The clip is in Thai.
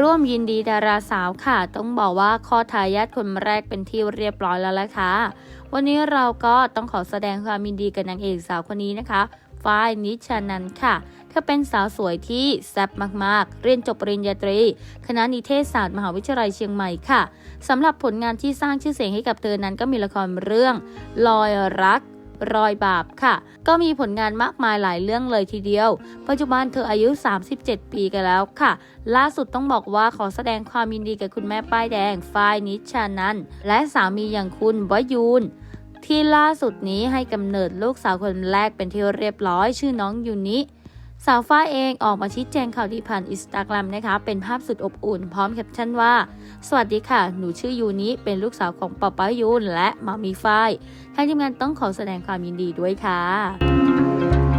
ร่วมยินดีดาราสาวค่ะ ต้องบอกว่าข้อทายาทคนแรกเป็นที่เรียบร้อยแล้วละค่ะ วันนี้เราก็ต้องขอแสดงความยินดีกับนางเอกสาวคนนี้นะคะฝ้ายนิชานันค่ะ เธอเป็นสาวสวยที่แซ่บมากๆ เรียนจบปริญญาตรี คณะนิเทศศาสตร์มหาวิทยาลัยเชียงใหม่ค่ะ สำหรับผลงานที่สร้างชื่อเสียงให้กับเธอนั้นก็มีละครเรื่อง ลอยรัก รอยบาปค่ะ ก็มีผลงานมากมายหลายเรื่องเลยทีเดียว ปัจจุบันเธออายุ 37 ปีกันแล้วค่ะ ล่าสุดต้องบอกว่าขอแสดงความยินดีกับคุณแม่ป้ายแดงฝ้ายนิชานันและสามีอย่างคุณวยูนที่ล่าสุดนี้ให้กำเนิดลูกสาวคนแรกเป็นที่เรียบร้อยชื่อน้องยูนิ สาวฝ้ายเองออกมาชี้แจงข่าวดีผ่านอินสตาแกรมนะคะ เป็นภาพสุดอบอุ่น พร้อมแคปชั่นว่า สวัสดีค่ะ หนูชื่อยูนิเป็นลูกสาวของป๊าป๊ายูนและมามีฝ้ายทางทีมงานต้องขอแสดงความยินดีด้วยค่ะ